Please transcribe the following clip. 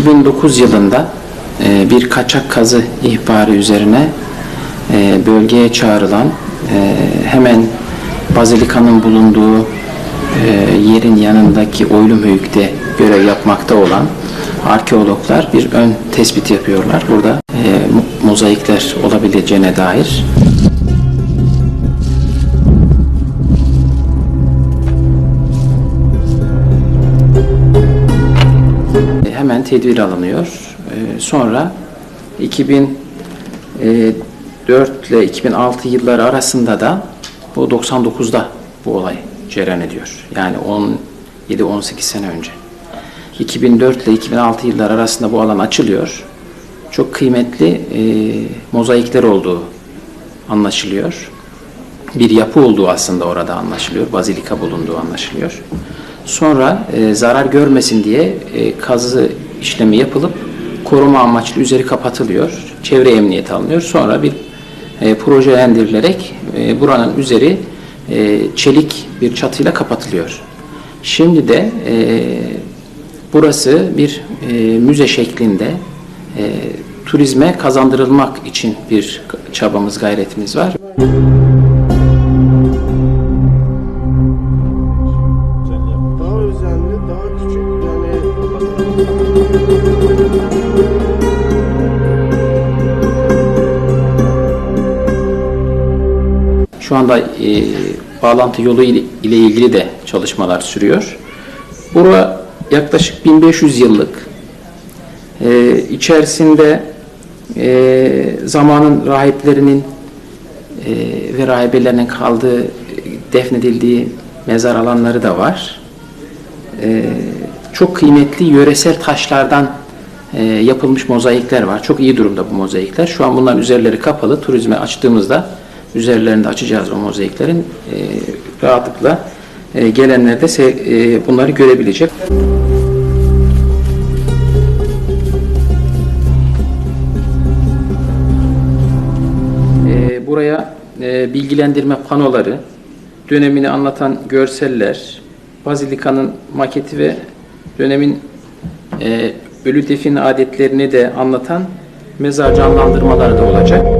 2009 yılında e, bir kaçak kazı ihbarı üzerine e, bölgeye çağrılan e, hemen Bazilika'nın bulunduğu e, yerin yanındaki Oylumhöyük'te görev yapmakta olan arkeologlar bir ön tespit yapıyorlar. Burada e, mo- mozaikler olabileceğine dair. E, hemen tedbir alınıyor. E, Sonra 2004 ile 2006 yılları arasında da bu 99'da bu olay cereyan ediyor. Yani 17-18 sene önce. 2004 ile 2006 yılları arasında bu alan açılıyor. Çok kıymetli e, mozaikler olduğu anlaşılıyor. Bir yapı olduğu aslında orada anlaşılıyor. Bazilika bulunduğu anlaşılıyor. Sonra e, zarar görmesin diye e, kazı işlemi yapılıp koruma amaçlı üzeri kapatılıyor. Çevre emniyeti alınıyor. Sonra bir e, projelendirilerek e, buranın üzeri e, çelik bir çatıyla kapatılıyor. Şimdi de e, burası bir e, müze şeklinde e, turizme kazandırılmak için bir çabamız, gayretimiz var. Daha özenli, daha küçük yani Şu anda e, bağlantı yolu ile, ilgili de çalışmalar sürüyor. Bura yaklaşık 1500 yıllık. E, içerisinde e, zamanın rahiplerinin e, ve rahibelerinin kaldığı, defnedildiği mezar alanları da var. E, çok kıymetli yöresel taşlardan e, yapılmış mozaikler var. Çok iyi durumda bu mozaikler. Şu an bunların üzerleri kapalı. Turizme açtığımızda üzerlerinde açacağız o mozaiklerin. E, rahatlıkla e, gelenler de e, bunları görebilecek. E, buraya e, bilgilendirme panoları, dönemini anlatan görseller, Bazilika'nın maketi ve dönemin e, ölü defin adetlerini de anlatan mezar canlandırmaları da olacak.